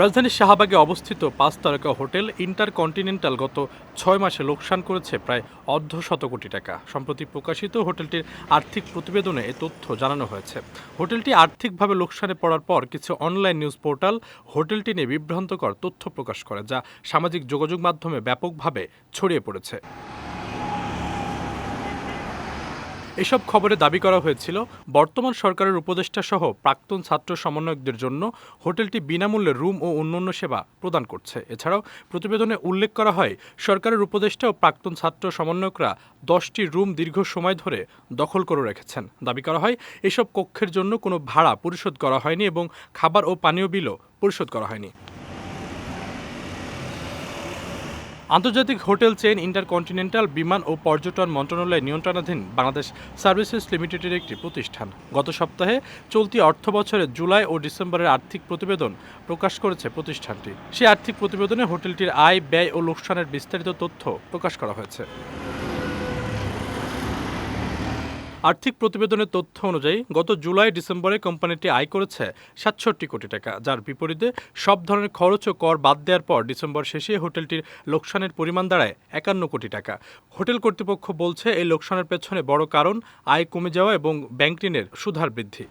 রাজধানীর শাহবাগে অবস্থিত পাঁচ তারকা হোটেল ইন্টারকন্টিনেন্টাল গত ছয় মাসে লোকসান করেছে প্রায় অর্ধ শত কোটি টাকা। সম্প্রতি প্রকাশিত হোটেলটির আর্থিক প্রতিবেদনে এ তথ্য জানানো হয়েছে। হোটেলটি আর্থিকভাবে লোকসানে পড়ার পর কিছু অনলাইন নিউজ পোর্টাল হোটেলটি নিয়ে বিভ্রান্তকর তথ্য প্রকাশ করে, যা সামাজিক যোগাযোগ মাধ্যমে ব্যাপকভাবে ছড়িয়ে পড়েছে। এসব খবরে দাবি করা হয়েছিল, বর্তমান সরকারের উপদেষ্টা সহ প্রাক্তন ছাত্র সমন্বয়কদের জন্য হোটেলটি বিনামূল্যে রুম ও অন্যান্য সেবা প্রদান করছে। এছাড়াও প্রতিবেদনে উল্লেখ করা হয়, সরকারের উপদেষ্টা ও প্রাক্তন ছাত্র সমন্বয়করা দশটি রুম দীর্ঘ সময় ধরে দখল করে রেখেছেন। দাবি করা হয়, এসব কক্ষের জন্য কোনো ভাড়া পরিশোধ করা হয়নি এবং খাবার ও পানীয় বিলও পরিশোধ করা হয়নি। আন্তর্জাতিক হোটেল চেইন ইন্টারকন্টিনেন্টাল বিমান ও পর্যটন মন্ত্রণালয়ের নিয়ন্ত্রণাধীন বাংলাদেশ সার্ভিসেস লিমিটেডের একটি প্রতিষ্ঠান। গত সপ্তাহে চলতি অর্থ বছরের জুলাই ও ডিসেম্বরের আর্থিক প্রতিবেদন প্রকাশ করেছে প্রতিষ্ঠানটি। সেই আর্থিক প্রতিবেদনে হোটেলটির আয়, ব্যয় ও লোকসানের বিস্তারিত তথ্য প্রকাশ করা হয়েছে। আর্থিক প্রতিবেদনের তথ্য অনুযায়ী, গত জুলাই ডিসেম্বরে কোম্পানিটি আয় করেছে সাতষট্টি কোটি টাকা, যার বিপরীতে সব ধরনের খরচ ও কর বাদ দেওয়ার পর ডিসেম্বর শেষে হোটেলটির লোকসানের পরিমাণ দাঁড়ায় একান্ন কোটি টাকা। হোটেল কর্তৃপক্ষ বলছে, এই লোকসানের পেছনে বড় কারণ আয় কমে যাওয়া এবং ব্যাংক ঋণের সুধার বৃদ্ধি।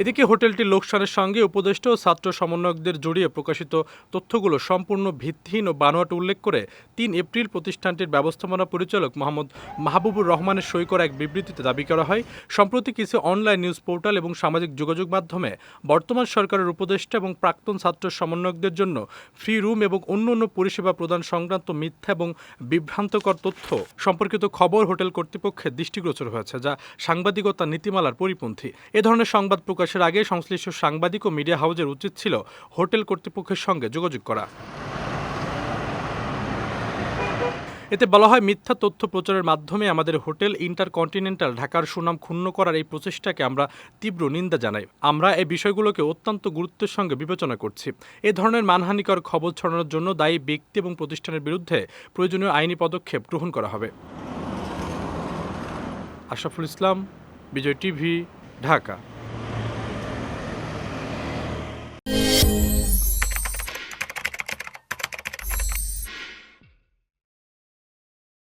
এদিকে হোটেলটি লোকসানের সঙ্গে উপদেষ্টা ও ছাত্র সমন্বয়কদের জড়িয়ে প্রকাশিত তথ্যগুলো সম্পূর্ণ ভিত্তিহীন ও বানোয়াট উল্লেখ করে তিন এপ্রিল প্রতিষ্ঠানটির ব্যবস্থাপনা পরিচালক মোহাম্মদ মাহবুবুর রহমানের সই করা এক বিবৃতিতে দাবি করা হয়, সম্প্রতি কিছু অনলাইন নিউজ পোর্টাল এবং সামাজিক যোগাযোগ মাধ্যমে বর্তমান সরকারের উপদেষ্টা এবং প্রাক্তন ছাত্র সমন্বয়কদের জন্য ফ্রি রুম এবং অন্য অন্য পরিষেবা প্রদান সংক্রান্ত মিথ্যা এবং বিভ্রান্তকর তথ্য সম্পর্কিত খবর হোটেল কর্তৃপক্ষের দৃষ্টিগোচর হয়েছে, যা সাংবাদিকতা নীতিমালার পরিপন্থী। এ ধরনের সংবাদ প্রকাশের আগে সংশ্লিষ্ট সাংবাদিক ও মিডিয়া হাউজের উচিত ছিল হোটেল কর্তৃপক্ষের সঙ্গে যোগাযোগ করা। এতে বলা হয়, মিথ্যা তথ্য প্রচারের মাধ্যমে আমাদের হোটেল ইন্টারকন্টিনেন্টাল ঢাকার সুনাম ক্ষুণ্ণ করার এই প্রচেষ্টাকে আমরা তীব্র নিন্দা জানাই। আমরা এই বিষয়গুলোকে অত্যন্ত গুরুত্বের সঙ্গে বিবেচনা করছি। এ ধরনের মানহানিকর খবর ছড়ানোর জন্য দায়ী ব্যক্তি এবং প্রতিষ্ঠানের বিরুদ্ধে প্রয়োজনীয় আইনি পদক্ষেপ গ্রহণ করা হবে। আশরাফুল ইসলাম, বিজয় টিভি, ঢাকা।